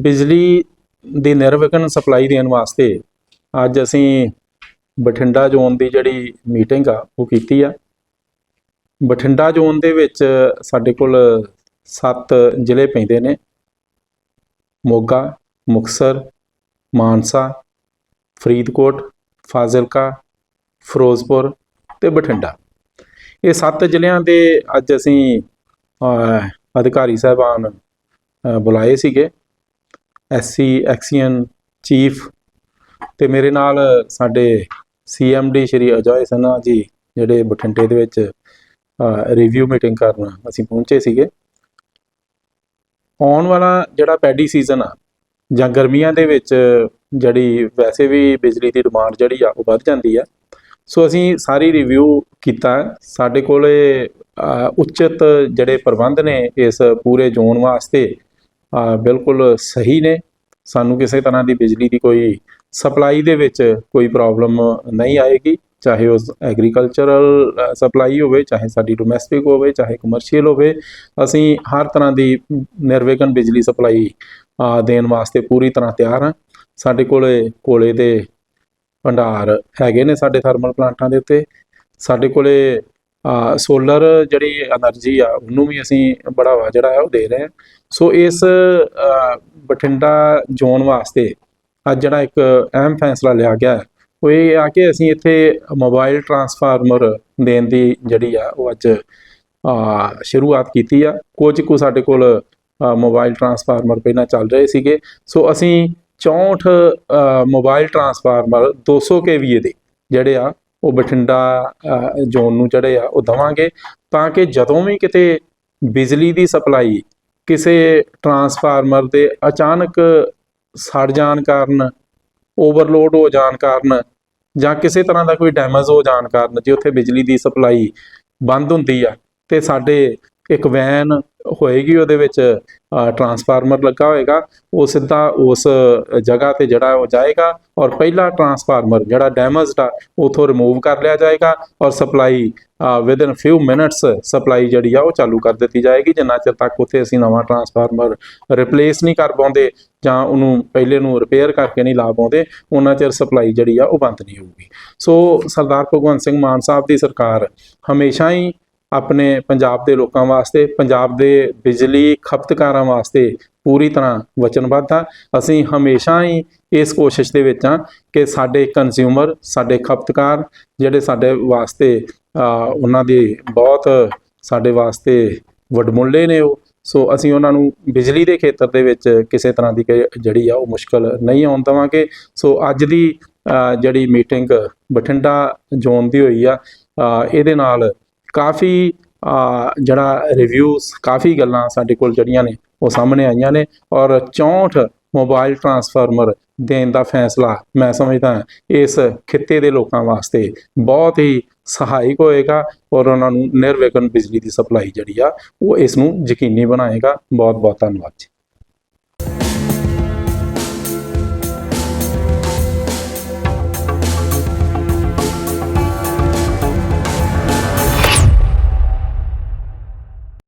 ਬਿਜਲੀ ਦੀ ਨਿਰਵਿਘਨ ਸਪਲਾਈ ਦੇਣ ਵਾਸਤੇ ਅੱਜ ਅਸੀਂ ਬਠਿੰਡਾ ਜ਼ੋਨ ਦੀ ਜਿਹੜੀ ਮੀਟਿੰਗ ਆ, ਉਹ ਕੀਤੀ ਆ। ਬਠਿੰਡਾ ਜ਼ੋਨ ਦੇ ਵਿੱਚ ਸਾਡੇ ਕੋਲ 7 ਜ਼ਿਲ੍ਹੇ ਪੈਂਦੇ ਨੇ। ਮੋਗਾ, ਮੁਕਸਰ, ਮਾਨਸਾ, ਫਰੀਦਕੋਟ, ਫਾਜ਼ਿਲਕਾ, ਫਿਰੋਜ਼ਪੁਰ ਤੇ ਬਠਿੰਡਾ। ਇਹ ਸੱਤ ਜ਼ਿਲ੍ਹਿਆਂ ਦੇ ਅੱਜ ਅਸੀਂ ਅਧਿਕਾਰੀ ਸਾਹਿਬਾਨ ਬੁਲਾਏ ਸੀਗੇ। ਐਸਸੀ ਐਕਸੀਅਨ ਚੀਫ ਤੇ ਮੇਰੇ ਨਾਲ ਸਾਡੇ ਸੀਐਮਡੀ ਸ਼੍ਰੀ ਅਜੋਏ ਸਨਾ ਜੀ ਜਿਹੜੇ ਬਠਿੰਡੇ ਦੇ ਵਿੱਚ ਰਿਵਿਊ ਮੀਟਿੰਗ ਕਰਨ ਅਸੀਂ ਪਹੁੰਚੇ ਸੀਗੇ। ਆਉਣ ਵਾਲਾ ਜਿਹੜਾ ਪੈਡੀ ਸੀਜ਼ਨ ਆ ਜਾਂ ਗਰਮੀਆਂ ਦੇ ਵਿੱਚ ਜਿਹੜੀ ਵੈਸੇ ਵੀ ਬਿਜਲੀ ਦੀ ਡਿਮਾਂਡ ਜਿਹੜੀ ਆ ਉਹ ਵੱਧ ਜਾਂਦੀ ਆ। ਸੋ ਅਸੀਂ ਸਾਰੀ ਰਿਵਿਊ ਕੀਤਾ। ਸਾਡੇ ਕੋਲੇ ਅ, ਉਚਿਤ ਜਿਹੜੇ ਪ੍ਰਬੰਧ ਨੇ ਇਸ ਪੂਰੇ ਜ਼ੋਨ ਵਾਸਤੇ ਬਿਲਕੁਲ ਸਹੀ ਨੇ। ਸਾਨੂੰ ਕਿਸੇ ਤਰ੍ਹਾਂ ਦੀ ਬਿਜਲੀ ਦੀ ਕੋਈ ਸਪਲਾਈ ਦੇ ਵਿੱਚ ਕੋਈ ਪ੍ਰੋਬਲਮ ਨਹੀਂ ਆਏਗੀ। ਚਾਹੇ ਉਹ ਐਗਰੀਕਲਚਰਲ ਸਪਲਾਈ ਹੋਵੇ, ਚਾਹੇ ਸਾਡੀ ਡੋਮੈਸਟਿਕ ਹੋਵੇ, ਚਾਹੇ ਕਮਰਸ਼ੀਅਲ ਹੋਵੇ, ਅਸੀਂ ਹਰ ਤਰ੍ਹਾਂ ਦੀ ਨਿਰਵਿਘਨ ਬਿਜਲੀ ਸਪਲਾਈ ਦੇਣ ਵਾਸਤੇ ਪੂਰੀ ਤਰ੍ਹਾਂ ਤਿਆਰ ਹਾਂ। ਸਾਡੇ ਕੋਲੇ ਕੋਲੇ ਦੇ ਭੰਡਾਰ ਹੈਗੇ ਨੇ ਸਾਡੇ ਥਰਮਲ ਪਲਾਂਟਾਂ ਦੇ ਉੱਤੇ। ਸਾਡੇ ਕੋਲੇ ਸੋਲਰ ਜਿਹੜੀ એનર્ਜੀ ਆ, ਉਹਨੂੰ ਵੀ ਅਸੀਂ ਬੜਾਵਾ ਜਿਹੜਾ ਹੈ ਉਹ ਦੇ ਰਹੇ ਹਾਂ। ਸੋ ਇਸ ਬਠਿੰਡਾ ਜ਼ੋਨ ਵਾਸਤੇ ਅੱਜ ਜਿਹੜਾ ਇੱਕ ਅਹਿਮ ਫੈਸਲਾ ਲਿਆ ਗਿਆ ਉਹ ਇਹ ਆ ਕਿ ਅਸੀਂ ਇੱਥੇ ਮੋਬਾਈਲ ਟਰਾਂਸਫਾਰਮਰ ਦੇਣ ਦੀ ਜਿਹੜੀ ਆ, ਉਹ ਅੱਜ ਸ਼ੁਰੂਆਤ ਕੀਤੀ ਆ। ਕੁਝ ਕੁ ਸਾਡੇ ਕੋਲ ਮੋਬਾਈਲ ਟਰਾਂਸਫਾਰਮਰ ਪਹਿਲਾਂ ਚੱਲ ਰਹੇ ਸੀਗੇ। ਸੋ ਅਸੀਂ 64 ਮੋਬਾਈਲ ਟਰਾਂਸਫਾਰਮਰ 200 ਕੇਵੀਏ ਦੇ ਜਿਹੜੇ ਆ ਉਹ ਬਠਿੰਡਾ ਜ਼ੋਨ ਨੂੰ ਜਿਹੜੇ ਆ, ਉਹ ਦਵਾਂਗੇ ਤਾਂ ਕਿ ਜਦੋਂ ਵੀ ਕਿਤੇ ਬਿਜਲੀ ਦੀ ਸਪਲਾਈ ਕਿਸੇ ਟਰਾਂਸਫਾਰਮਰ ਦੇ ਅਚਾਨਕ ਸੜ ਜਾਣ ਕਾਰਨ, ਓਵਰਲੋਡ ਹੋ ਜਾਣ ਕਾਰਨ ਜਾਂ ਕਿਸੇ ਤਰ੍ਹਾਂ ਦਾ ਕੋਈ ਡੈਮੇਜ ਹੋ ਜਾਣ ਕਾਰਨ ਜੇ ਉੱਥੇ ਬਿਜਲੀ ਦੀ ਸਪਲਾਈ ਬੰਦ ਹੁੰਦੀ ਆ ਤੇ ਸਾਡੇ ਇੱਕ ਵੈਨ ਹੋਏਗੀ ਉਹਦੇ ਵਿੱਚ ਟਰਾਂਸਫਾਰਮਰ ਲੱਗਾ ਹੋਏਗਾ, ਉਹ ਸਿੱਧਾ ਉਸ ਜਗ੍ਹਾ ਤੇ ਜਿਹੜਾ ਉਹ ਜਾਏਗਾ ਔਰ ਪਹਿਲਾ ਟਰਾਂਸਫਾਰਮਰ ਜਿਹੜਾ ਡੈਮੇਜਡ ਆ, ਉਥੋਂ ਰਿਮੂਵ ਕਰ ਲਿਆ ਜਾਏਗਾ ਔਰ supply within few minutes supply ਜਿਹੜੀ ਆ ਉਹ ਚਾਲੂ ਕਰ ਦਿੱਤੀ ਜਾਏਗੀ। ਜਿੰਨਾ ਚਿਰ ਤੱਕ ਉੱਥੇ ਅਸੀਂ ਨਵਾਂ ਟਰਾਂਸਫਾਰਮਰ ਰਿਪਲੇਸ ਨਹੀਂ ਕਰ ਪਾਉਂਦੇ ਜਾਂ ਉਹਨੂੰ ਪਹਿਲੇ ਨੂੰ ਰਿਪੇਅਰ ਕਰਕੇ ਨਹੀਂ ਲਾ ਪਾਉਂਦੇ, ਉਹਨਾਂ ਚਿਰ ਸਪਲਾਈ ਜਿਹੜੀ ਆ ਉਹ ਬੰਦ ਨਹੀਂ ਹੋਊਗੀ। ਸੋ ਸਰਦਾਰ ਭਗਵੰਤ ਸਿੰਘ ਮਾਨ ਸਾਹਿਬ ਦੀ ਸਰਕਾਰ ਹਮੇਸ਼ਾ ਹੀ ਆਪਣੇ ਪੰਜਾਬ ਦੇ ਲੋਕਾਂ ਵਾਸਤੇ, ਪੰਜਾਬ ਦੇ ਬਿਜਲੀ ਖਪਤਕਾਰਾਂ ਵਾਸਤੇ ਪੂਰੀ ਤਰ੍ਹਾਂ ਵਚਨਬੱਧ ਆ। ਅਸੀਂ ਹਮੇਸ਼ਾ ਹੀ ਇਸ ਕੋਸ਼ਿਸ਼ ਦੇ ਵਿੱਚ ਆ ਕਿ ਸਾਡੇ ਕੰਜ਼ਿਊਮਰ ਸਾਡੇ ਖਪਤਕਾਰ ਜਿਹੜੇ ਸਾਡੇ ਵਾਸਤੇ ਉਹਨਾਂ ਦੀ ਬਹੁਤ ਸਾਡੇ ਵਾਸਤੇ ਵਡਮੁੱਲੇ ਨੇ ਉਹ। ਸੋ ਅਸੀਂ ਉਹਨਾਂ ਨੂੰ ਬਿਜਲੀ ਦੇ ਖੇਤਰ ਦੇ ਵਿੱਚ ਕਿਸੇ ਤਰ੍ਹਾਂ ਦੀ ਕੋਈ ਜਿਹੜੀ ਆ ਉਹ ਮੁਸ਼ਕਲ ਨਹੀਂ ਆਉਣ ਦੇਵਾਂਗੇ। ਸੋ ਅੱਜ ਦੀ ਜਿਹੜੀ ਮੀਟਿੰਗ ਬਠਿੰਡਾ ਜ਼ੋਨ ਦੀ ਹੋਈ ਆ ਇਹਦੇ ਨਾਲ ਕਾਫੀ ਜਿਹੜਾ ਰਿਵਿਊਜ਼ ਕਾਫੀ ਗੱਲਾਂ ਸਾਡੇ ਕੋਲ ਜਿਹੜੀਆਂ ਨੇ, ਉਹ ਸਾਹਮਣੇ ਆਈਆਂ ਨੇ ਔਰ 64 ਮੋਬਾਈਲ ਟਰਾਂਸਫਾਰਮਰ ਦੇਣ ਦਾ ਫੈਸਲਾ ਮੈਂ ਸਮਝਦਾ ਇਸ ਖਿੱਤੇ ਦੇ ਲੋਕਾਂ ਵਾਸਤੇ ਬਹੁਤ ਹੀ ਸਹਾਇਕ ਹੋਏਗਾ ਔਰ ਉਹਨਾਂ ਨੂੰ ਨਿਰਵਿਘਨ ਬਿਜਲੀ ਦੀ ਸਪਲਾਈ ਜਿਹੜੀ ਆ, ਉਹ ਇਸ ਨੂੰ ਯਕੀਨੀ ਬਣਾਏਗਾ। ਬਹੁਤ ਬਹੁਤ ਧੰਨਵਾਦ ਜੀ।